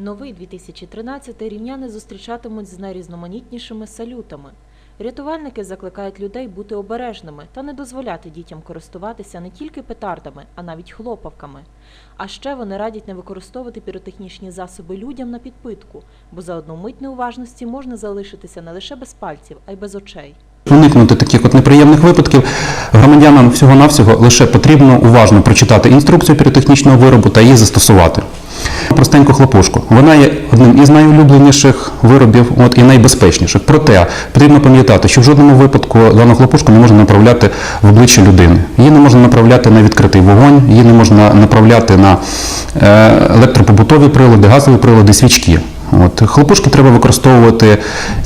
Новий 2013 рівняни зустрічатимуть з найрізноманітнішими салютами. Рятувальники закликають людей бути обережними та не дозволяти дітям користуватися не тільки петардами, а навіть хлопавками. А ще вони радять не використовувати піротехнічні засоби людям на підпитку, бо за одну мить неуважності можна залишитися не лише без пальців, а й без очей. Уникнути таких от неприємних випадків громадянам всього-навсього лише потрібно уважно прочитати інструкцію піротехнічного виробу та її застосувати. Простеньку хлопушку. Вона є одним із найулюбленіших виробів от, і найбезпечніших. Проте потрібно пам'ятати, що в жодному випадку дану хлопушку не можна направляти в обличчя людини. Її не можна направляти на відкритий вогонь, її не можна направляти на е, електропобутові прилади, газові прилади, свічки. От, хлопушки треба використовувати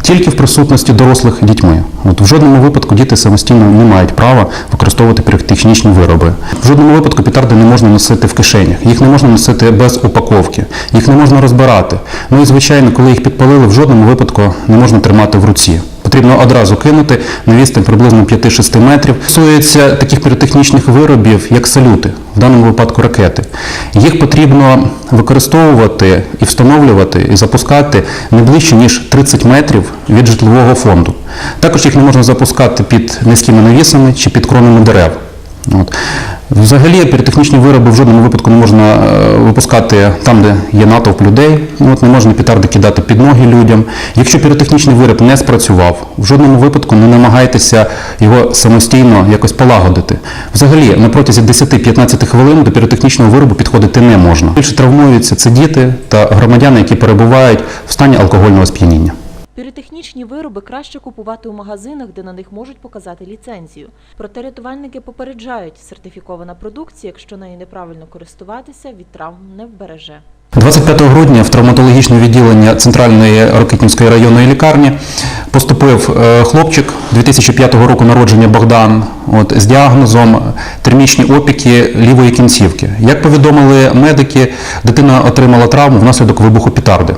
тільки в присутності дорослих дітьми. От, в жодному випадку діти самостійно не мають права використовувати піротехнічні вироби. В жодному випадку петарди не можна носити в кишенях, їх не можна носити без упаковки, їх не можна розбирати. Ну і звичайно, коли їх підпалили, в жодному випадку не можна тримати в руці. Потрібно одразу кинути на приблизно 5-6 метрів. Стосується таких піротехнічних виробів, як салюти, в даному випадку ракети. Їх потрібно використовувати і встановлювати і запускати не ближче ніж 30 метрів від житлового фонду. Також їх не можна запускати під низькими навісами чи під кронами дерев. От. Взагалі піротехнічні вироби в жодному випадку не можна е, випускати там, де є натовп людей. Ну, От, не можна петарди кидати під ноги людям. Якщо піротехнічний вироб не спрацював, в жодному випадку не намагайтеся його самостійно якось полагодити. Взагалі, на протязі 10-15 хвилин до піротехнічного виробу підходити не можна. Більше травмуються це діти та громадяни, які перебувають в стані алкогольного сп'яніння. Піротехнічні вироби краще купувати у магазинах, де на них можуть показати ліцензію. Проте рятувальники попереджають, сертифікована продукція, якщо нею неправильно користуватися, від травм не вбереже. 25 грудня в травматологічне відділення Центральної Рокитнівської районної лікарні поступив е, хлопчик 2005 року народження Богдан от, з діагнозом термічні опіки лівої кінцівки. Як повідомили медики, дитина отримала травму внаслідок вибуху петарди.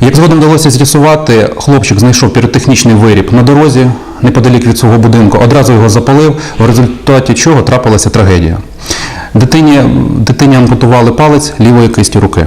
Як згодом вдалося з'ясувати, хлопчик знайшов піротехнічний виріб на дорозі неподалік від свого будинку, одразу його запалив, в результаті чого трапилася трагедія. Дитині, дитині ампутували палець лівої кисті руки.